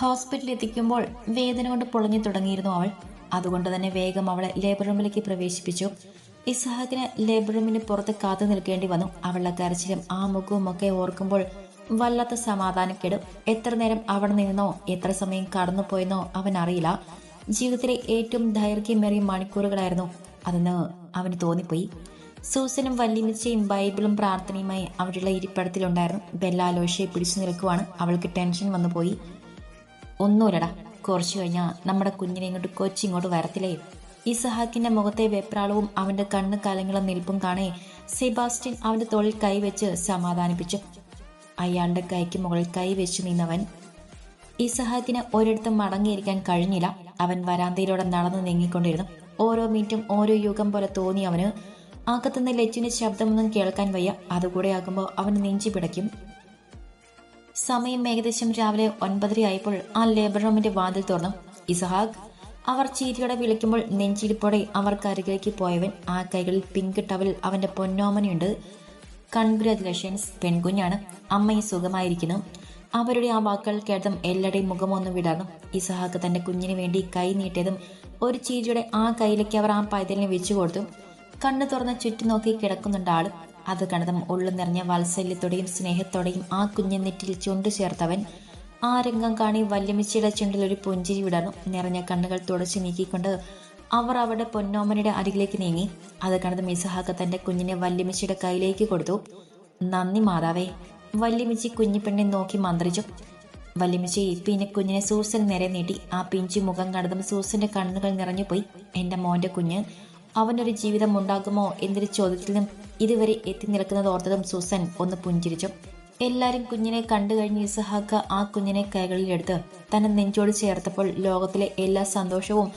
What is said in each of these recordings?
ഹോസ്പിറ്റലിൽ എത്തിക്കുമ്പോൾ വേദന കൊണ്ട് പൊളഞ്ഞു തുടങ്ങിയിരുന്നു അവൾ. അതുകൊണ്ട് തന്നെ വേഗം അവളെ ലേബർ റൂമിലേക്ക് പ്രവേശിപ്പിച്ചു. ഇസഹാക്കിന് ലേബർ റൂമിന് പുറത്ത് കാത്തു നിൽക്കേണ്ടി വന്നു. അവളുടെ കരച്ചിലും ആ മുഖവും ഒക്കെ ഓർക്കുമ്പോൾ വല്ലാത്ത സമാധാനക്കേട് എത്ര നേരം അവിടെ നിന്നോ എത്ര സമയം കടന്നുപോയെന്നോ അവൻ അറിയില്ല. ജീവിതത്തിലെ ഏറ്റവും ദൈർഘ്യമേറിയ മണിക്കൂറുകളായിരുന്നു അതെന്ന് അവന് തോന്നിപ്പോയി. സൂസനും വല്യമിച്ചയും ബൈബിളും പ്രാർത്ഥനയുമായി അവരുടെ ഇരിപ്പിടത്തിലുണ്ടായിരുന്നു. ബെല്ലാലോഷയെ പിടിച്ചു നിൽക്കുവാണ് അവൾക്ക് ടെൻഷൻ വന്നു പോയി ഒന്നുമില്ലടാ കുറച്ചു കഴിഞ്ഞാൽ നമ്മുടെ കുഞ്ഞിനെ ഇങ്ങോട്ട് കൊച്ചിങ്ങോട്ട് വരത്തില്ലേ? ഇസഹാക്കിന്റെ മുഖത്തെ വെപ്രാളവും അവന്റെ കണ്ണ് കലങ്ങളും നിൽപ്പും കാണേ സെബാസ്റ്റ്യൻ അവന്റെ തോളിൽ കൈവച്ച് സമാധാനിപ്പിച്ചു. അയാളുടെ കൈക്ക് മുകളിൽ കൈവച്ച് നിന്നവൻ ഇസഹാക്കിന് ഒരിടത്തും മടങ്ങിയിരിക്കാൻ കഴിഞ്ഞില്ല. അവൻ വരാന്തയിലൂടെ നടന്നു നീങ്ങിക്കൊണ്ടിരുന്നു. ഓരോ മിനിറ്റും ഓരോ യുഗം പോലെ തോന്നി അവന്. അകത്തുനിന്ന് ലച്ചുവിന്റെ ശബ്ദമൊന്നും കേൾക്കാൻ വയ്യ. അതുകൂടെ ആകുമ്പോൾ അവന് നെഞ്ചി പിടയ്ക്കും. സമയം ഏകദേശം രാവിലെ ഒൻപതരയായപ്പോൾ ആ ലേബർ റൂമിന്റെ വാതിൽ തുറന്നു. ഇസഹാഖ് അവർ ചീരിയോടെ വിളിക്കുമ്പോൾ നെഞ്ചിരിപ്പോടെ അവർക്ക് അരികിലേക്ക് പോയവൻ ആ കൈകളിൽ പിങ്ക് ടവൽ അവന്റെ പൊന്നോമനയുണ്ട്. കൺഗ്രാജുലേഷൻസ് പെൺകുഞ്ഞാണ്. അമ്മയെ സുഖമായിരിക്കുന്നു. അവരുടെ ആ വാക്കുകൾ കേട്ടതും എല്ലാവരുടെയും മുഖമൊന്ന് വിടാറും ഇസഹാക്ക് തന്റെ കുഞ്ഞിന് വേണ്ടി കൈ നീട്ടിയതും ഒരു ചീരിയുടെ ആ കൈയിലേക്ക് അവർ ആ പൈതലിനെ വെച്ചു കൊടുത്തു കണ്ണു തുറന്ന് ചുറ്റും നോക്കി കിടക്കുന്നുണ്ട് ആൾ. അത് കണതും ഉള്ളു നിറഞ്ഞ വാത്സല്യത്തോടെയും സ്നേഹത്തോടെയും ആ കുഞ്ഞു നെറ്റിൽ ചുണ്ടു ചേർത്തവൻ ആ രംഗം കാണി വല്യമിച്ചയുടെ ചുണ്ടിൽ ഒരു പുഞ്ചിരി വിടർന്നു. നിറഞ്ഞ കണ്ണുകൾ തുടച്ചു നീക്കിക്കൊണ്ട് അവർ അവിടെ പൊന്നോമനയുടെ അരികിലേക്ക് നീങ്ങി. അത് കണത് മിസഹാക്ക തന്റെ കുഞ്ഞിനെ വല്യമിച്ചയുടെ കയ്യിലേക്ക് കൊടുത്തു. നന്ദി മാതാവേ വല്യമിച്ചി കുഞ്ഞിപ്പെണ്ണെ നോക്കി മന്ത്രിച്ചു. വല്യമിച്ചി പിന്നെ കുഞ്ഞിനെ സൂസൻ നേരെ നീട്ടി. ആ പിഞ്ചു മുഖം കണ്ടതും സൂസന്റെ കണ്ണുകൾ നിറഞ്ഞുപോയി. എന്റെ മോന്റെ കുഞ്ഞ് അവനൊരു ജീവിതം ഉണ്ടാകുമോ എന്നൊരു ചോദ്യത്തിലും ഇതുവരെ എത്തി നിൽക്കുന്നത് ഓർത്തതും സൂസൻ ഒന്ന് പുഞ്ചിരിച്ചു. എല്ലാരും കുഞ്ഞിനെ കണ്ടു കഴിഞ്ഞ് ഇസഹാക്ക് ആ കുഞ്ഞിനെ കൈകളിലെടുത്ത് തന്നെ നെഞ്ചോട് ചേർത്തപ്പോൾ ലോകത്തിലെ എല്ലാ സന്തോഷവും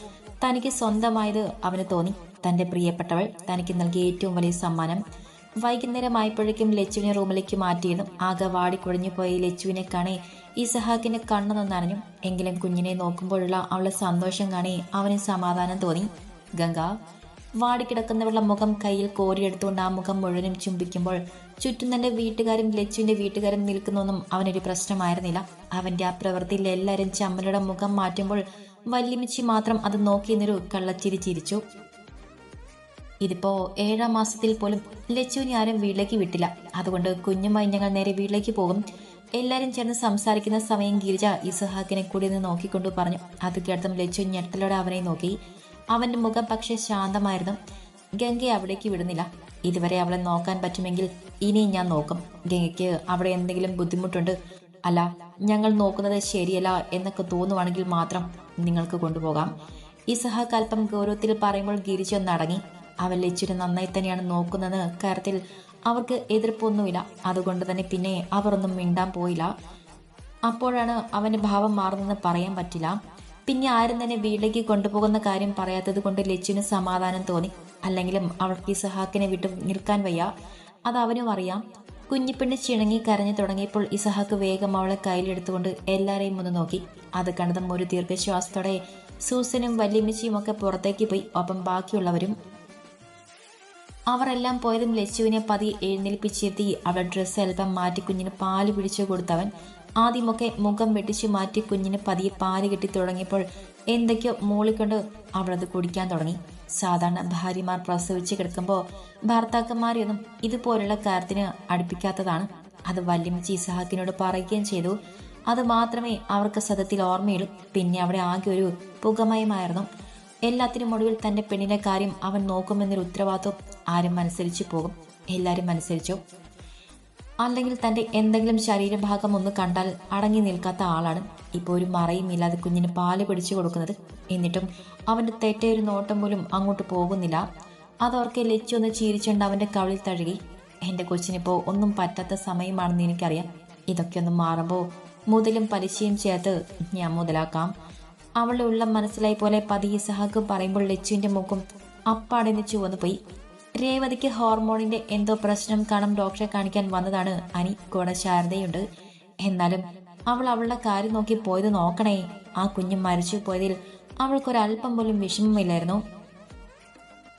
തനിക്ക് സ്വന്തമായത് അവന് തോന്നി. തന്റെ പ്രിയപ്പെട്ടവൾ തനിക്ക് നൽകിയ ഏറ്റവും വലിയ സമ്മാനം. വൈകുന്നേരമായപ്പോഴേക്കും ലച്ചുവിനെ റൂമിലേക്ക് മാറ്റിയിരുന്നു. ആകെ വാടിക്കുഴഞ്ഞു പോയ ലച്ചുവിനെ കാണേ ഇസഹാക്കിന്റെ കണ്ണു നനഞ്ഞു എങ്കിലും കുഞ്ഞിനെ നോക്കുമ്പോഴുള്ള അവളുടെ സന്തോഷം കാണേ അവന് സമാധാനം തോന്നി. ഗംഗ വാടിക്കിടക്കുന്നവളുടെ മുഖം കയ്യിൽ കോരിയെടുത്തുകൊണ്ട് ആ മുഖം മുഴുവനും ചുംബിക്കുമ്പോൾ ചുറ്റും തന്റെ വീട്ടുകാരും ലച്ചുവിന്റെ വീട്ടുകാരും നിൽക്കുന്നൊന്നും അവനൊരു പ്രശ്നമായിരുന്നില്ല. അവന്റെ ആ പ്രവൃത്തിയിൽ എല്ലാവരും ചമ്മലയുടെ മുഖം മാറ്റുമ്പോൾ വല്യമിച്ചി മാത്രം അത് നോക്കി നോക്കിയെന്നൊരു കള്ളച്ചിരി ചിരിച്ചു. ഇതിപ്പോ ഏഴാം മാസത്തിൽ പോലും ലച്ചുവിനെ ആരും വീട്ടിലേക്ക് വിട്ടില്ല. അതുകൊണ്ട് കുഞ്ഞുമായി ഞങ്ങൾ നേരെ വീട്ടിലേക്ക് പോകും. എല്ലാവരും ചേർന്ന് സംസാരിക്കുന്ന സമയം ഗിരിജ ഇസഹാക്കിനെ കൂടി നിന്ന് നോക്കിക്കൊണ്ടു പറഞ്ഞു. അത് കേട്ടതും ലച്ചു ഞെട്ടലോടെ അവനെ നോക്കി. അവന്റെ മുഖം പക്ഷെ ശാന്തമായിരുന്നു. ഗംഗയെ അവിടേക്ക് വിടുന്നില്ല. ഇതുവരെ അവളെ നോക്കാൻ പറ്റുമെങ്കിൽ ഇനിയും ഞാൻ നോക്കും. ഗംഗയ്ക്ക് അവിടെ എന്തെങ്കിലും ബുദ്ധിമുട്ടുണ്ട്? അല്ല ഞങ്ങൾ നോക്കുന്നത് ശരിയല്ല എന്നൊക്കെ തോന്നുവാണെങ്കിൽ മാത്രം നിങ്ങൾക്ക് കൊണ്ടുപോകാം. ഇസഹാക്ക് അല്പം ഗൗരവത്തിൽ പറയുമ്പോൾ ഗിരിജ ഒന്നടങ്ങി. അവൻ ലച്ചുരി നന്നായി തന്നെയാണ് നോക്കുന്നത് കാര്യത്തിൽ അവർക്ക് എതിർപ്പൊന്നുമില്ല. അതുകൊണ്ട് തന്നെ പിന്നെ അവർ ഒന്നും മിണ്ടാൻ പോയില്ല. അപ്പോഴാണ് അവന്റെ ഭാവം മാറുന്നതെന്ന് പറയാൻ പറ്റില്ല. പിന്നെ ആരും തന്നെ വീട്ടിലേക്ക് കൊണ്ടുപോകുന്ന കാര്യം പറയാത്തത് കൊണ്ട് ലച്ചുവിന് സമാധാനം തോന്നി. അല്ലെങ്കിലും അവൾക്ക് ഇസഹാക്കിനെ വിട്ട് നിൽക്കാൻ വയ്യ. അത് അവനും അറിയാം. കുഞ്ഞിപ്പെണ്ണ് ചിണങ്ങി കരഞ്ഞു തുടങ്ങിയപ്പോൾ ഇസഹാക്ക് വേഗം അവളെ കയ്യിലെടുത്തുകൊണ്ട് എല്ലാരെയും ഒന്ന് നോക്കി. അത് കണ്ടതും ഒരു ദീർഘശ്വാസത്തോടെ സൂസനും വല്യമ്മച്ചിയും ഒക്കെ പുറത്തേക്ക് പോയി. ഒപ്പം ബാക്കിയുള്ളവരും അവരെല്ലാം പോയതും ലച്ചുവിനെ പതി എഴുന്നേൽപ്പിച്ചെത്തി. അവളുടെ ഡ്രസ്സ് അല്പം മാറ്റി കുഞ്ഞിന് പാൽ പിടിച്ചു കൊടുത്തവൻ ആദ്യമൊക്കെ മുഖം വെട്ടിച്ചു മാറ്റി കുഞ്ഞിന് പതിയെ പാൽ കെട്ടി തുടങ്ങിയപ്പോൾ എന്തൊക്കെയോ മൂളിക്കൊണ്ട് അവളത് കുടിക്കാൻ തുടങ്ങി. സാധാരണ ഭാര്യമാർ പ്രസവിച്ച് കിടക്കുമ്പോൾ ഭർത്താക്കന്മാരെയൊന്നും ഇതുപോലുള്ള കാര്യത്തിന് അടുപ്പിക്കാത്തതാണ്. അത് വല്യമ്മച്ചി ഇസഹാക്കിനോട് പറയുകയും ചെയ്തു. അത് മാത്രമേ അവർക്ക് സത്യത്തിൽ ഓർമ്മയുള്ളൂ. പിന്നെ അവിടെ ആകെ ഒരു പുകമയമായിരുന്നു. എല്ലാത്തിനും ഒടുവിൽ തന്റെ പെണ്ണിന്റെ കാര്യം അവൻ നോക്കുമെന്നൊരു ഉത്തരവാദിത്വം ആരും അനുസരിച്ചു പോകും. എല്ലാവരും അനുസരിച്ചു അല്ലെങ്കിൽ തന്റെ എന്തെങ്കിലും ശരീരഭാഗം ഒന്ന് കണ്ടാൽ അടങ്ങി നിൽക്കാത്ത ആളാണ്. ഇപ്പോൾ ഒരു മറയും ഇല്ലാതെ കുഞ്ഞിന് പാൽ പിടിച്ചു കൊടുക്കുന്നത്. എന്നിട്ടും അവന്റെ തെറ്റേ ഒരു നോട്ടം പോലും അങ്ങോട്ട് പോകുന്നില്ല. അതോർക്കെ ലച്ചൊന്ന് ചീരിച്ചുകൊണ്ട് അവന്റെ കവിളിൽ തഴുകി. എന്റെ കൊച്ചിനിപ്പോൾ ഒന്നും പറ്റാത്ത സമയമാണെന്ന് എനിക്കറിയാം. ഇതൊക്കെ ഒന്ന് മാറുമ്പോൾ മുതലും പലിശയും ചേർത്ത് ഞാൻ മുതലാക്കാം. അവളുടെ ഉള്ളം മനസ്സിലായി പോലെ പതിയെ സഹാക്ക് പറയുമ്പോൾ ലച്ചുവിന്റെ മുഖം അപ്പാടിന് ചുവന്നു പോയി രേവതിക്ക് ഹോർമോണിന്റെ എന്തോ പ്രശ്നം കാണും ഡോക്ടറെ കാണിക്കാൻ വന്നതാണ് അനി കൂടെ എന്നാലും അവൾ അവളുടെ കാര്യം നോക്കി പോയത് നോക്കണേ. ആ കുഞ്ഞ് മരിച്ചു പോയതിൽ അവൾക്കൊരല്പം പോലും വിഷമമില്ലായിരുന്നു.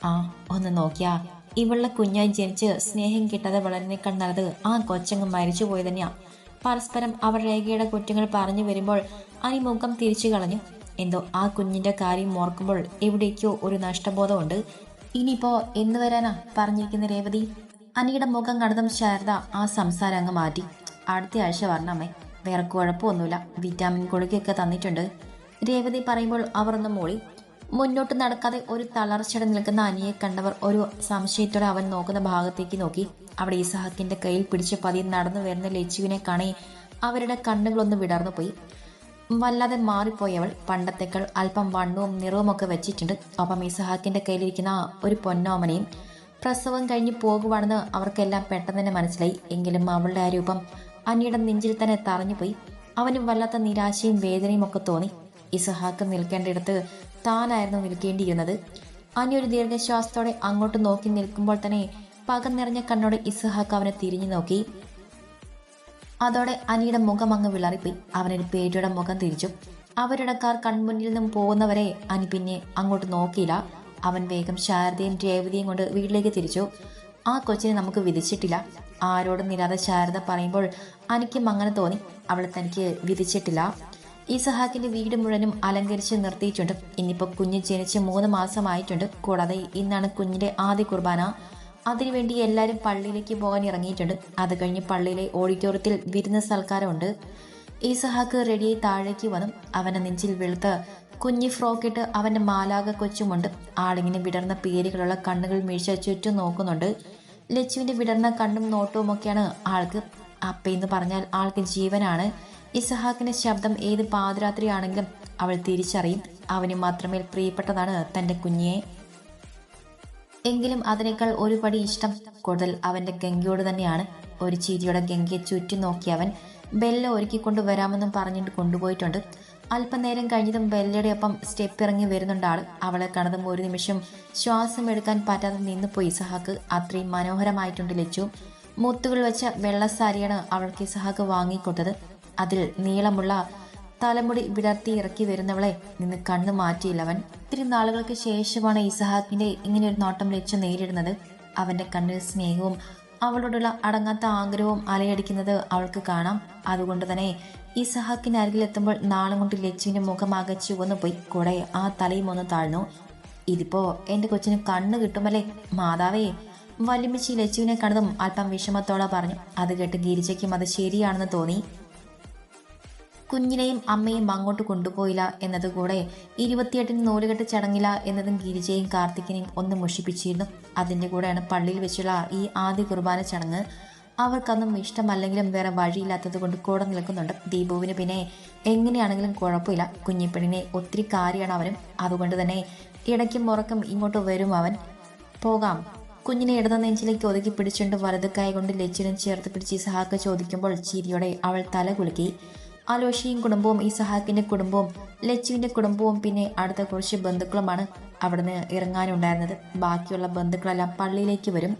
ആ ഒന്ന് നോക്കിയാ. ഇവളുടെ കുഞ്ഞായി ജനിച്ച് സ്നേഹം കിട്ടാതെ വളരുന്നേക്കാൾ നല്ലത് ആ കൊച്ചങ്ങ് മരിച്ചു പോയത് തന്നെയാ. പരസ്പരം അവർ രേഖയുടെ കുറ്റങ്ങൾ പറഞ്ഞു വരുമ്പോൾ അനി മുഖം തിരിച്ചു കളഞ്ഞു. എന്തോ ആ കുഞ്ഞിന്റെ കാര്യം ഓർക്കുമ്പോൾ എവിടേക്കോ ഒരു നഷ്ടബോധമുണ്ട്. ഇനിയിപ്പോ എന്ന് വരാനാ പറഞ്ഞിരിക്കുന്ന രേവതി? അനിയുടെ മുഖം കണ്ടതും ശാരദ ആ സംസാരം അങ്ങ് മാറ്റി. അടുത്ത ആഴ്ച വരണമേ വേറെ കുഴപ്പമൊന്നുമില്ല. വിറ്റാമിൻ ഗുളികയൊക്കെ തന്നിട്ടുണ്ട്. രേവതി പറയുമ്പോൾ അവർ ഒന്ന് മൂളി. മുന്നോട്ട് നടക്കാതെ ഒരു തളർച്ചയുടെ നിൽക്കുന്ന അനിയെ കണ്ടവർ ഒരു സംശയത്തോടെ അവൻ നോക്കുന്ന ഭാഗത്തേക്ക് നോക്കി. അവിടെ ഇസഹാക്കിന്റെ കയ്യിൽ പിടിച്ച് പതിയെ നടന്നു വരുന്ന ലച്ചുവിനെ കാണേ അവരുടെ കണ്ണുകളൊന്ന് വിടർന്നു പോയി വല്ലാതെ മാറിപ്പോയവൾ പണ്ടത്തേക്കാൾ അല്പം വണ്ണവും നിറവും ഒക്കെ വെച്ചിട്ടുണ്ട്. ഒപ്പം ഇസഹാക്കിന്റെ കയ്യിലിരിക്കുന്ന ഒരു പൊന്നോമനയും പ്രസവം കഴിഞ്ഞ് പോകുവാണെന്ന് അവർക്കെല്ലാം പെട്ടെന്ന് തന്നെ മനസ്സിലായി. എങ്കിലും അവളുടെ ആ രൂപം അനിയുടെ നെഞ്ചിൽ തന്നെ തറഞ്ഞുപോയി. അവന് വല്ലാത്ത നിരാശയും വേദനയും ഒക്കെ തോന്നി. ഇസഹാക്ക് നിൽക്കേണ്ടിടത്ത് താനായിരുന്നു നിൽക്കേണ്ടിയിരുന്നത്. അനി ഒരു ദീർഘശ്വാസത്തോടെ അങ്ങോട്ട് നോക്കി നിൽക്കുമ്പോൾ തന്നെ പകം നിറഞ്ഞ കണ്ണോടെ ഇസഹാക്ക് അവനെ തിരിഞ്ഞു നോക്കി. അതോടെ അനിയുടെ മുഖം അങ്ങ് വിളറിപ്പോയി. അവനൊരു പേടിയുടെ മുഖം തിരിച്ചു. അവരുടെ കാർ കൺമുന്നിൽ നിന്നും പോകുന്നവരെ അനി പിന്നെ അങ്ങോട്ട് നോക്കിയില്ല. അവൻ വേഗം ശാരദയും രേവതിയും കൊണ്ട് വീട്ടിലേക്ക് തിരിച്ചു. ആ കൊച്ചിനെ നമുക്ക് വിധിച്ചിട്ടില്ല. ആരോടും നിരാതെ ശാരദ പറയുമ്പോൾ അനിക്കും അങ്ങനെ തോന്നി. അവളെ തനിക്ക് വിധിച്ചിട്ടില്ല. ഇസഹാക്കിന്റെ വീട് മുഴുവനും അലങ്കരിച്ച് നിർത്തിയിട്ടുണ്ട്. ഇന്നിപ്പോ കുഞ്ഞ് ജനിച്ച് മൂന്ന് മാസമായിട്ടുണ്ട്. കൂടാതെ ഇന്നാണ് കുഞ്ഞിന്റെ ആദ്യ കുർബാന. അതിനുവേണ്ടി എല്ലാവരും പള്ളിയിലേക്ക് പോകാൻ ഇറങ്ങിയിട്ടുണ്ട്. അത് കഴിഞ്ഞ് പള്ളിയിലെ ഓഡിറ്റോറിയത്തിൽ വിരുന്ന സൽക്കാരമുണ്ട്. ഈസഹാക്ക് റെഡിയായി താഴേക്ക് വന്നു. അവന്റെ നെഞ്ചിൽ വെളുത്ത് കുഞ്ഞി ഫ്രോക്ക് ഇട്ട് അവന്റെ മാലാക കൊച്ചുമുണ്ട്. ആളിങ്ങനെ വിടർന്ന പേരുകളുള്ള കണ്ണുകൾ മീഴ്ച ചുറ്റും നോക്കുന്നുണ്ട്. ലച്ചുവിന്റെ വിടർന്ന കണ്ണും നോട്ടവും ഒക്കെയാണ് ആൾക്ക്. അപ്പയെന്ന് പറഞ്ഞാൽ ആൾക്ക് ജീവനാണ്. ഇസഹാക്കിന്റെ ശബ്ദം ഏത് പാതിരാത്രിയാണെങ്കിലും അവൾ തിരിച്ചറിയും. അവന് മാത്രമേ പ്രിയപ്പെട്ടതാണ് തന്റെ കുഞ്ഞിയെ. എങ്കിലും അതിനേക്കാൾ ഒരുപടി ഇഷ്ടം കൂടുതൽ അവന്റെ ഗംഗയോട് തന്നെയാണ്. ഒരു ചിരിയുടെ ഗംഗയെ ചുറ്റി നോക്കി അവൻ ബെല്ല ഒരുക്കിക്കൊണ്ട് വരാമെന്നും പറഞ്ഞിട്ട് കൊണ്ടുപോയിട്ടുണ്ട്. അല്പനേരം കഴിഞ്ഞതും ബെല്ലയുടെ ഒപ്പം സ്റ്റെപ്പ് ഇറങ്ങി വരുന്നുണ്ട് ആൾ അവളെ കണ്ടതും ഒരു നിമിഷം ശ്വാസം എടുക്കാൻ പറ്റാതെ നിന്നുപോയി ഇസഹാക്ക് അത്രയും മനോഹരമായിട്ടുണ്ട് ലച്ചു. മുത്തുകൾ വെച്ച വെള്ളസാരിയാണ് അവൾക്ക് ഇസഹാക്ക് വാങ്ങിക്കൊടുത്തത്. അതിൽ നീളമുള്ള തലമുടി വിടർത്തി ഇറക്കി വരുന്നവളെ നിന്ന് കണ്ണു മാറ്റിയില്ലവൻ ഇത്തിരി നാളുകൾക്ക് ശേഷമാണ് ഇങ്ങനെ ഒരു നോട്ടം ലക്ഷ്യം നേരിടുന്നത്. അവന്റെ കണ്ണിൽ സ്നേഹവും അവളോടുള്ള അടങ്ങാത്ത ആഗ്രഹവും അലയടിക്കുന്നത് അവൾക്ക് കാണാം. അതുകൊണ്ട് തന്നെ ഇസഹാക്കിന്റെ അരികിലെത്തുമ്പോൾ നാളും കൊണ്ട് ലച്ചുവിന്റെ മുഖമാകെ ചുവന്നു പോയി. കൂടെ ആ തലയും ഒന്ന് താഴ്ന്നു. ഇതിപ്പോ എന്റെ കൊച്ചിന് കണ്ണ് കിട്ടുമല്ലേ? മാതാവേ വലിമിച്ച് ലച്ചുവിനെ കണ്ടതും അല്പം വിഷമത്തോടെ പറഞ്ഞു. അത് കേട്ട് ഗിരിജയ്ക്കും അത് ശരിയാണെന്ന് തോന്നി. കുഞ്ഞിനെയും അമ്മയും അങ്ങോട്ട് കൊണ്ടുപോയില്ല എന്നതുകൂടെ ഇരുപത്തിയെട്ടിന് നൂലുകെട്ട് ചടങ്ങില്ല എന്നതും ഗിരിജയും കാർത്തിക്കിനെയും ഒന്ന് മുഷിപ്പിച്ചിരുന്നു അതിന്റെ കൂടെയാണ് പള്ളിയിൽ വെച്ചുള്ള ഈ ആദ്യ കുർബാന ചടങ്ങ്. അവർക്കൊന്നും ഇഷ്ടമല്ലെങ്കിലും വേറെ വഴിയില്ലാത്തത് കൊണ്ട് കൂടെ നിൽക്കുന്നുണ്ട് ദീപുവിന്. പിന്നെ എങ്ങനെയാണെങ്കിലും കുഴപ്പമില്ല. കുഞ്ഞിപ്പെണ്ണിനെ ഒത്തിരി കാര്യമാണ് അവനും. അതുകൊണ്ട് തന്നെ ഇടയ്ക്കും മുറക്കം ഇങ്ങോട്ട് വരും അവൻ. പോകാം. കുഞ്ഞിനെ ഇടത നെഞ്ചിലേക്ക് ഒതുക്കി പിടിച്ചുകൊണ്ട് വലതുക്കായ കൊണ്ട് ലച്ചിനും ചേർത്ത് പിടിച്ച് സഹാക്ക ചോദിക്കുമ്പോൾ ചിരിയോടെ അവൾ തല കുലുക്കി. അലോഷിയും കുടുംബവും ഇസഹാക്കിന്റെ കുടുംബവും ലച്ചുവിന്റെ കുടുംബവും പിന്നെ അടുത്ത കുറച്ച് ബന്ധുക്കളുമാണ് അവിടുന്ന് ഇറങ്ങാനുണ്ടായിരുന്നത്. ബാക്കിയുള്ള ബന്ധുക്കളെല്ലാം പള്ളിയിലേക്ക് വരും.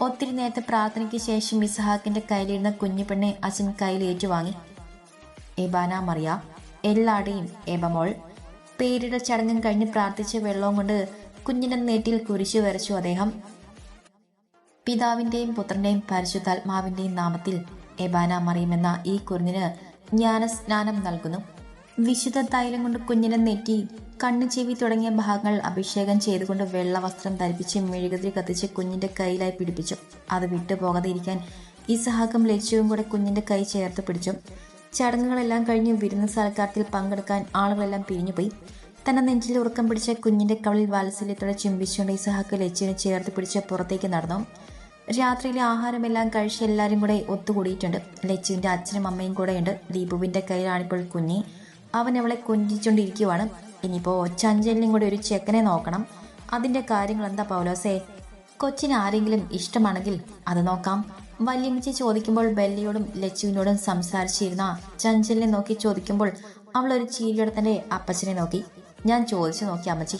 ഒത്തിരി നേരത്തെ പ്രാർത്ഥനയ്ക്ക് ശേഷം ഇസഹാക്കിന്റെ കയ്യിലിരുന്ന കുഞ്ഞു പെണ്ണെ അച്ഛൻ കയ്യിൽ ഏറ്റുവാങ്ങി. എബാന മറിയ എല്ലാടെയും എബമോൾ പേരിട ചടങ്ങും കഴിഞ്ഞ് പ്രാർത്ഥിച്ച വെള്ളവും കൊണ്ട് കുഞ്ഞിനെ നെറ്റിയിൽ കുരിശു വരച്ചു അദ്ദേഹം. പിതാവിന്റെയും പുത്രന്റെയും പരിശുദ്ധാത്മാവിന്റെയും നാമത്തിൽ എബാന മറിയുമെന്ന ഈ കുഞ്ഞിന് ജ്ഞാനസ്നാനം നൽകുന്നു. വിശുദ്ധ തൈലം കൊണ്ട് കുഞ്ഞിനെ നെറ്റി കണ്ണു ചെവി തുടങ്ങിയ ഭാഗങ്ങൾ അഭിഷേകം ചെയ്തുകൊണ്ട് വെള്ള വസ്ത്രം ധരിപ്പിച്ച് മെഴുകുതിരി കത്തിച്ച് കുഞ്ഞിന്റെ കയ്യിലായി പിടിപ്പിച്ചു. അത് വിട്ടുപോകാതെ ഇരിക്കാൻ ഇസഹാക്കും ലക്ഷ്യവും കൂടെ കുഞ്ഞിന്റെ കൈ ചേർത്ത് പിടിച്ചു. ചടങ്ങുകളെല്ലാം കഴിഞ്ഞ് വിരുന്ന സൽക്കാരത്തിൽ പങ്കെടുക്കാൻ ആളുകളെല്ലാം പിരിഞ്ഞുപോയി. തന്നെ നെഞ്ചിൽ ഉറക്കം പിടിച്ച കുഞ്ഞിന്റെ കവളിൽ വാത്സല്യത്തോടെ ചുംബിച്ചുകൊണ്ട് ഇസഹാക്ക് ലച്ചുവിനെ ചേർത്ത് പിടിച്ച് പുറത്തേക്ക് നടന്നു. രാത്രിയിലെ ആഹാരമെല്ലാം കഴിച്ച് എല്ലാവരും കൂടെ ഒത്തുകൂടിയിട്ടുണ്ട്. ലച്ചുവിന്റെ അച്ഛനും അമ്മയും കൂടെയുണ്ട്. ദീപുവിന്റെ കയ്യിലാണിപ്പോൾ കുഞ്ഞി. അവൻ അവളെ കൊഞ്ചിച്ചുകൊണ്ടിരിക്കുവാണ് ഇനിയിപ്പോ ചഞ്ചലിനും കൂടെ ഒരു ചെക്കനെ നോക്കണം. അതിന്റെ കാര്യങ്ങൾ എന്താ പൗലോസേ? കൊച്ചിന് ആരെങ്കിലും ഇഷ്ടമാണെങ്കിൽ അത് നോക്കാം. വല്യമ്മച്ചി ചോദിക്കുമ്പോൾ ബെല്ലിയോടും ലച്ചുവിനോടും സംസാരിച്ചിരുന്ന ചഞ്ചലിനെ നോക്കി ചോദിക്കുമ്പോൾ അവൾ ഒരു ചീരിയോടെ തന്റെ അപ്പച്ചനെ നോക്കി. ഞാൻ ചോദിച്ചു നോക്കി അമ്മച്ചി.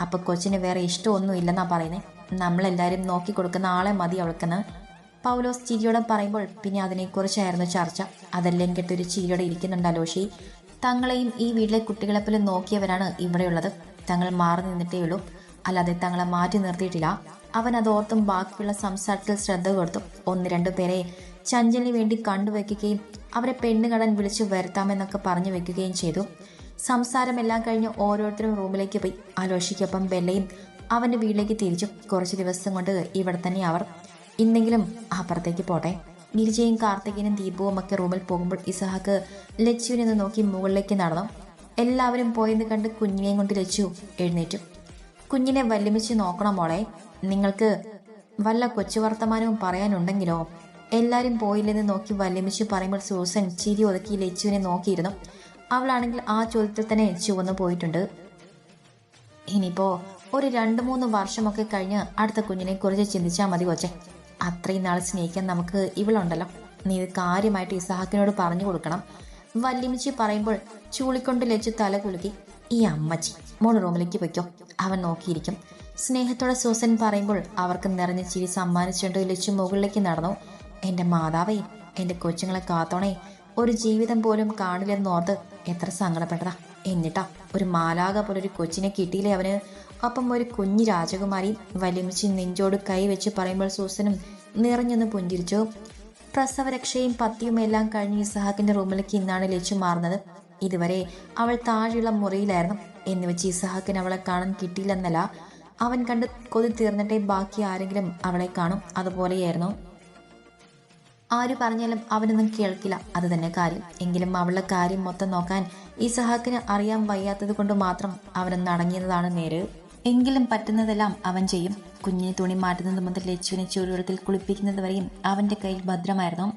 അപ്പൊ കൊച്ചിന് വേറെ ഇഷ്ടമൊന്നും ഇല്ലെന്നാ പറയുന്നത് നമ്മളെല്ലാവരും നോക്കി കൊടുക്കുന്ന ആളെ മതി അവൾക്കെന്ന് പൗലോസ് ചിരിയോടെ പറയുമ്പോൾ പിന്നെ അതിനെക്കുറിച്ചായിരുന്നു ചർച്ച. അതെല്ലാം കെട്ടൊരു ചിരിയോടെ ഇരിക്കുന്നുണ്ട് അലോഷി തങ്ങളെയും ഈ വീട്ടിലെ കുട്ടികളെ പോലും നോക്കിയവരാണ് ഇവിടെയുള്ളത്. തങ്ങൾ മാറി നിന്നിട്ടേ ഉള്ളൂ. അല്ലാതെ തങ്ങളെ മാറ്റി നിർത്തിയിട്ടില്ല. അവൻ അതോർത്തും ബാക്കിയുള്ള സംസാരത്തിൽ ശ്രദ്ധ കൊടുത്തു. ഒന്ന് രണ്ടു പേരെ ചഞ്ചലിന് വേണ്ടി കണ്ടുവെക്കുകയും അവരെ പെണ്ണുകടൻ വിളിച്ചു വരുത്താമെന്നൊക്കെ പറഞ്ഞു വെക്കുകയും ചെയ്തു. സംസാരമെല്ലാം കഴിഞ്ഞ് ഓരോരുത്തരും റൂമിലേക്ക് പോയി. അലോഷിക്കൊപ്പം ബെല്ലയും അവന്റെ വീട്ടിലേക്ക് തിരിച്ചു കുറച്ച് ദിവസം കൊണ്ട് ഇവിടെ തന്നെ അവർ. ഇന്നെങ്കിലും അപ്പുറത്തേക്ക് പോട്ടെ. ഗിരിജയും കാർത്തികനും ദീപവും ഒക്കെ റൂമിൽ പോകുമ്പോൾ ഇസഹാക്ക് ലച്ചുവിനെ നോക്കി മുകളിലേക്ക് നടന്നു. എല്ലാവരും പോയെന്ന് കണ്ട് കുഞ്ഞിനെയും കൊണ്ട് ലച്ചു എഴുന്നേറ്റു. കുഞ്ഞിനെ വല്ലമിച്ച് നോക്കണം മോളെ. നിങ്ങൾക്ക് വല്ല കൊച്ചു വർത്തമാനവും പറയാനുണ്ടെങ്കിലോ? എല്ലാവരും പോയില്ലെന്ന് നോക്കി വല്ലമിച്ച് പറയുമ്പോൾ സൂസൻ ചിരി ഒതുക്കി ലച്ചുവിനെ നോക്കിയിരുന്നു. അവളാണെങ്കിൽ ആ ചോദ്യത്തിൽ തന്നെ ചുവന്നു പോയിട്ടുണ്ട്. ഇനിയിപ്പോ ഒരു രണ്ട് മൂന്ന് വർഷമൊക്കെ കഴിഞ്ഞ് അടുത്ത കുഞ്ഞിനെ കുറിച്ച് ചിന്തിച്ചാൽ മതി കൊച്ചെ. അത്രയും നാൾ സ്നേഹിക്കാൻ നമുക്ക് ഇവളുണ്ടല്ലോ. നീ ഇത് കാര്യമായിട്ട് ഇസഹാക്കിനോട് പറഞ്ഞു കൊടുക്കണം. വല്യമിച്ചി പറയുമ്പോൾ ചൂളിക്കൊണ്ട് ലച്ച് തല കുലുക്കി ഈ അമ്മച്ചി മോൾ റൂമിലേക്ക് പൊയ്ക്കോ. അവൻ നോക്കിയിരിക്കും. സ്നേഹത്തോടെ സൂസൻ പറയുമ്പോൾ അവർക്ക് നിറഞ്ഞ ചിരി സമ്മാനിച്ചുകൊണ്ട് ലച്ചു മുകളിലേക്ക് നടന്നു. എന്റെ മാതാവേ എന്റെ കൊച്ചുങ്ങളെ കാത്തോണേ ഒരു ജീവിതം പോലും കാണില്ലെന്നോർത്ത് എത്ര സങ്കടപ്പെട്ടതാ. എന്നിട്ടാ ഒരു മാലാക പോലെ ഒരു കൊച്ചിനെ കിട്ടിയില്ലേ അവന്? അപ്പം ഒരു കുഞ്ഞു രാജകുമാരി വലിമിച്ച് നെഞ്ചോട് കൈ വെച്ച് പറയുമ്പോൾ സൂസനും നിറഞ്ഞൊന്ന് പുഞ്ചിരിച്ചു. പ്രസവരക്ഷയും പത്തിയും എല്ലാം കഴിഞ്ഞ് ഇസഹാക്കിന്റെ റൂമിലേക്ക് ഇന്നാണ് ലച്ചു മാറുന്നത്. ഇതുവരെ അവൾ താഴെയുള്ള മുറിയിലായിരുന്നു. എന്ന് വെച്ച് ഇസഹാക്കിന് അവളെ കാണാൻ കിട്ടിയില്ലെന്നല്ല. അവൻ കണ്ട് കൊതി തീർന്നിട്ടേ ബാക്കി ആരെങ്കിലും അവളെ കാണും. അതുപോലെയായിരുന്നു. ആര് പറഞ്ഞാലും അവനൊന്നും കേൾക്കില്ല. അത് തന്നെ കാര്യം. എങ്കിലും അവളുടെ കാര്യം മൊത്തം നോക്കാൻ ഈ സഹാക്കിന് അറിയാൻ വയ്യാത്തത് കൊണ്ട് മാത്രം അവനൊന്ന് അടങ്ങിയതാണ് നേര്. എങ്കിലും പറ്റുന്നതെല്ലാം അവൻ ചെയ്യും. കുഞ്ഞിനെ തുണി മാറ്റുന്നത് മുതൽ ലച്ചുവിനെ ചുരുവെള്ളത്തിൽ കുളിപ്പിക്കുന്നത് വരെയും അവന്റെ കയ്യിൽ ഭദ്രമായിരുന്നു.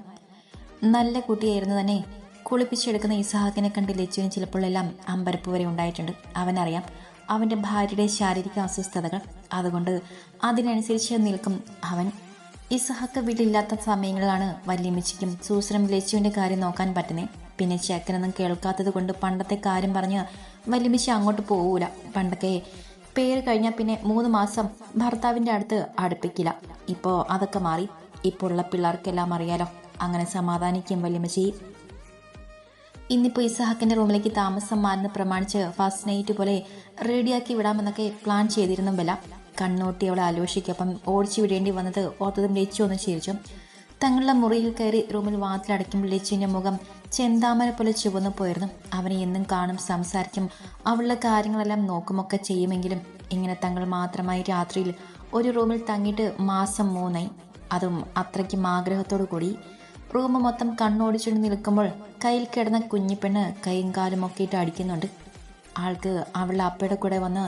നല്ല കുട്ടിയായിരുന്നു തന്നെ. കുളിപ്പിച്ചെടുക്കുന്ന ഇസഹാക്കിനെ കണ്ട് ലച്ചുവിന് ചിലപ്പോഴെല്ലാം അമ്പരപ്പ് വരെ ഉണ്ടായിട്ടുണ്ട്. അവനറിയാം അവന്റെ ഭാര്യയുടെ ശാരീരിക അസ്വസ്ഥതകൾ അതുകൊണ്ട് അതിനനുസരിച്ച് നിൽക്കും അവൻ. ഇസഹക്ക് വീട്ടിലില്ലാത്ത സമയങ്ങളിലാണ് വല്യമ്മച്ചിക്കും സൂസനും ലച്ചുവിന്റെ കാര്യം നോക്കാൻ പറ്റുന്നത് പിന്നെ ചേക്കനൊന്നും കേൾക്കാത്തത് കൊണ്ട് പണ്ടത്തെ കാര്യം പറഞ്ഞ് വല്യമ്മച്ചി അങ്ങോട്ട് പോവൂല. പണ്ടൊക്കെ പേര് കഴിഞ്ഞാൽ പിന്നെ മൂന്ന് മാസം ഭർത്താവിന്റെ അടുത്ത് അടുപ്പിക്കില്ല. ഇപ്പോൾ അതൊക്കെ മാറി. ഇപ്പോൾ ഉള്ള പിള്ളേർക്കെല്ലാം അറിയാലോ. അങ്ങനെ സമാധാനിക്കും വല്യമ്മച്ചി. ഇന്നിപ്പോൾ ഇസഹാക്കിന്റെ റൂമിലേക്ക് താമസം മാറുന്ന പ്രമാണിച്ച് ഫസ്റ്റ് നൈറ്റ് പോലെ റെഡിയാക്കി വിടാമെന്നൊക്കെ പ്ലാൻ ചെയ്തിരുന്നു ബല കണ്ണോട്ടി അവളെ ആലോചിക്കൊപ്പം ഓടിച്ചു വിടേണ്ടി വന്നത് ഓർത്തതും ലച്ചു ഒന്ന് ചിരിച്ചു. തങ്ങളുടെ മുറിയിൽ കയറി റൂമിൽ വാതിലടയ്ക്കുമ്പോൾ ലച്ചുവിന്റെ മുഖം ചെന്താമര പോലെ ചുവന്നു പോയിരുന്നു. അവനെ എന്നും കാണും സംസാരിക്കും അവളുടെ കാര്യങ്ങളെല്ലാം നോക്കുമൊക്കെ ചെയ്യുമെങ്കിലും ഇങ്ങനെ തങ്ങൾ മാത്രമായി രാത്രിയിൽ ഒരു റൂമിൽ തങ്ങിയിട്ട് മാസം മൂന്നായി. അതും അത്രയ്ക്കും ആഗ്രഹത്തോടു കൂടി. റൂം മൊത്തം കണ്ണോടിച്ചുകൊണ്ട് നിൽക്കുമ്പോൾ കയ്യിൽ കിടന്ന കുഞ്ഞിപ്പെണ്ണ് കൈയും കാലും ഒക്കെ ഇട്ട് അടിക്കുന്നുണ്ട്. ആൾക്ക് അവളുടെ അപ്പയുടെ കൂടെ വന്ന്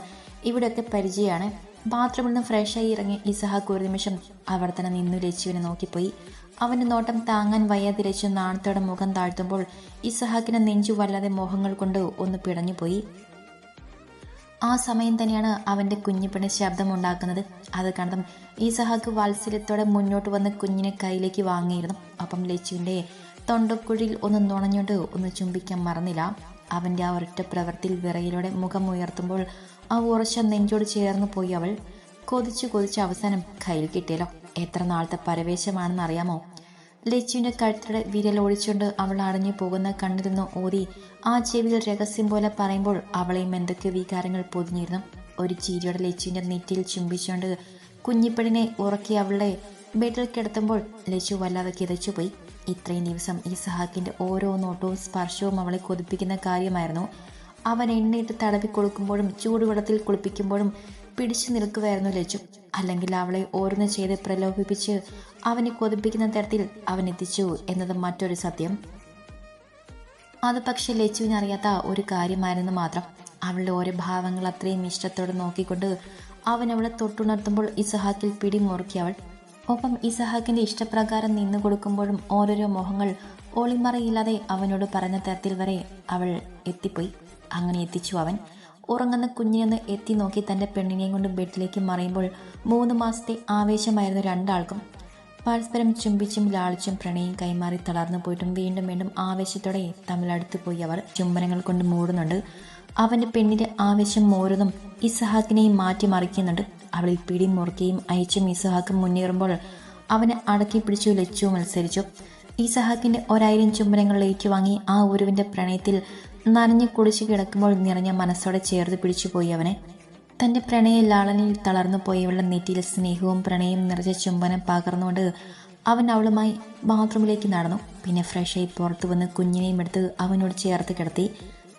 ഇവിടെയൊക്കെ പരിചയമാണ്. ബാത്റൂമിൽ നിന്ന് ഫ്രഷായി ഇറങ്ങി ഇസഹാക്ക് ഒരു നിമിഷം അവിടെ തന്നെ നിന്നു രച്ചുവിനെ നോക്കിപ്പോയി. അവന്റെ നോട്ടം താങ്ങാൻ വയ്യാതെ രച്ചു നാണത്തോടെ മുഖം താഴ്ത്തുമ്പോൾ ഇസഹാക്കിനെ നെഞ്ചു വല്ലാതെ മോഹങ്ങൾ കൊണ്ട് ഒന്ന് പിടഞ്ഞുപോയി. ആ സമയം തന്നെയാണ് അവന്റെ കുഞ്ഞിപ്പെണ്ണ് ശബ്ദമുണ്ടാക്കുന്നത് അത് കണ്ടതും സഹാക്ക് വാത്സല്യത്തോടെ മുന്നോട്ട് വന്ന് കുഞ്ഞിനെ കയ്യിലേക്ക് വാങ്ങിയിരുന്നു. അപ്പം ലച്ചുവിന്റെ തൊണ്ടക്കുഴിയിൽ ഒന്ന് നുണഞ്ഞോണ്ട് ഒന്ന് ചുംബിക്കാൻ മറന്നില്ല. അവന്റെ ആ ഒരൊറ്റ പ്രവൃത്തിയിൽ വിറയിലൂടെ മുഖം ഉയർത്തുമ്പോൾ ആ ഉറച്ച നെഞ്ചോട് ചേർന്ന് പോയി അവൾ. കൊതിച്ചു കൊതിച്ച് അവസാനം കയ്യിൽ കിട്ടിയല്ലോ. എത്ര നാളത്തെ പരവേശമാണെന്ന് അറിയാമോ? കഴുത്തിലൂടെ വിരൽ ഓടിച്ചുകൊണ്ട് അവൾ അടഞ്ഞു പോകുന്ന കണ്ണിൽ നിന്ന് ഓതി ആ ചെവിയിൽ രഹസ്യം പോലെ പറയുമ്പോൾ അവളെയും എന്തൊക്കെ വികാരങ്ങൾ പൊതിഞ്ഞിരുന്നു. ഒരു ചീരിയുടെ ലച്ചുവിന്റെ നെറ്റിയിൽ ചുംബിച്ചുകൊണ്ട് കുഞ്ഞിപ്പെടിനെ ഉറക്കി അവളെ ബെഡിൽ കിടത്തുമ്പോൾ ലച്ചു വല്ലാതെ കിതച്ചുപോയി ഇത്രയും ദിവസം ഈ സഹാക്കിന്റെ ഓരോ നോട്ടവും സ്പർശവും അവളെ കൊതിപ്പിക്കുന്ന കാര്യമായിരുന്നു. അവൻ എണ്ണയിട്ട് തടവി കൊടുക്കുമ്പോഴും ചൂടുവെള്ളത്തിൽ കുളിപ്പിക്കുമ്പോഴും പിടിച്ചു നിൽക്കുകയായിരുന്നു ലജു അല്ലെങ്കിൽ അവളെ ഓരോന്ന് ചെയ്ത് പ്രലോഭിപ്പിച്ച് അവനെ കൊതിപ്പിക്കുന്ന തരത്തിൽ അവൻ എത്തിച്ചു എന്നത് മറ്റൊരു സത്യം. അത് പക്ഷെ ലജുവിനറിയാത്ത ഒരു കാര്യമായിരുന്നു മാത്രം. അവളുടെ ഓരോ ഭാവങ്ങൾ അത്രയും ഇഷ്ടത്തോടെ നോക്കിക്കൊണ്ട് അവൻ അവളെ തൊട്ടുണർത്തുമ്പോൾ ഇസഹാക്കിൽ പിടിമുറുക്കി അവൾ. ഒപ്പം ഇസഹാക്കിന്റെ ഇഷ്ടപ്രകാരം നിന്നു കൊടുക്കുമ്പോഴും ഓരോരോ മോഹങ്ങൾ ഒളിമറയില്ലാതെ അവനോട് പറഞ്ഞ തരത്തിൽ വരെ അവൾ എത്തിപ്പോയി. അങ്ങനെ എത്തിച്ചു അവൻ. ഉറങ്ങുന്ന കുഞ്ഞിനെന്ന് എത്തി നോക്കി തന്റെ പെണ്ണിനെയും കൊണ്ട് ബെഡിലേക്ക് മറിയുമ്പോൾ മൂന്ന് മാസത്തെ ആവേശമായിരുന്നു രണ്ടാൾക്കും. പരസ്പരം ചുംബിച്ചും ലാളിച്ചും പ്രണയം കൈമാറി തളർന്നു പോയിട്ടും വീണ്ടും വീണ്ടും ആവേശത്തോടെ തമ്മിൽ അടുത്തു പോയി അവർ ചുംബനങ്ങൾ കൊണ്ട് മൂടുന്നുണ്ട്. അവന്റെ പെണ്ണിന്റെ ആവേശം മോരുന്നതും ഇസഹാക്കിനെയും മാറ്റി മറിക്കുന്നുണ്ട് അവളിൽ പിടി മുറുക്കുകയും അയച്ചും ഇസഹാക്കും മുന്നേറുമ്പോൾ അവനെ അടക്കി പിടിച്ചു ലച്ചു മത്സരിച്ചു. ഇസഹാക്കിന്റെ ഒരായിരം ചുംബനങ്ങൾ ഏറ്റുവാങ്ങി ആ ഒരുവിന്റെ പ്രണയത്തിൽ നനഞ്ഞു കുടിച്ചു കിടക്കുമ്പോൾ നിറഞ്ഞ മനസ്സോടെ ചേർത്ത് പിടിച്ചു പോയി അവനെ. തന്റെ പ്രണയ ലാളനിൽ തളർന്നു പോയവളുടെ നെറ്റിയിൽ സ്നേഹവും പ്രണയവും നിറച്ച ചുംബനം പകർന്നുകൊണ്ട് അവൻ അവളുമായി ബാത്റൂമിലേക്ക് നടന്നു. പിന്നെ ഫ്രഷായി പുറത്തു വന്ന് കുഞ്ഞിനെയും എടുത്ത് അവനോട് ചേർത്ത് കിടത്തി.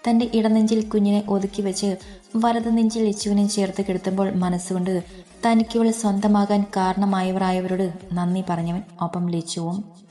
തന്റെ ഇടനെഞ്ചിൽ കുഞ്ഞിനെ ഒതുക്കി വെച്ച് വലത് നെഞ്ചിൽ യച്ചുവിനെ ചേർത്ത് കിടത്തുമ്പോൾ മനസ്സുകൊണ്ട് തനിക്കിവൾ സ്വന്തമാകാൻ കാരണമായവരായവരോട് നന്ദി പറഞ്ഞവൻ. ഒപ്പം ലിച്ചുവും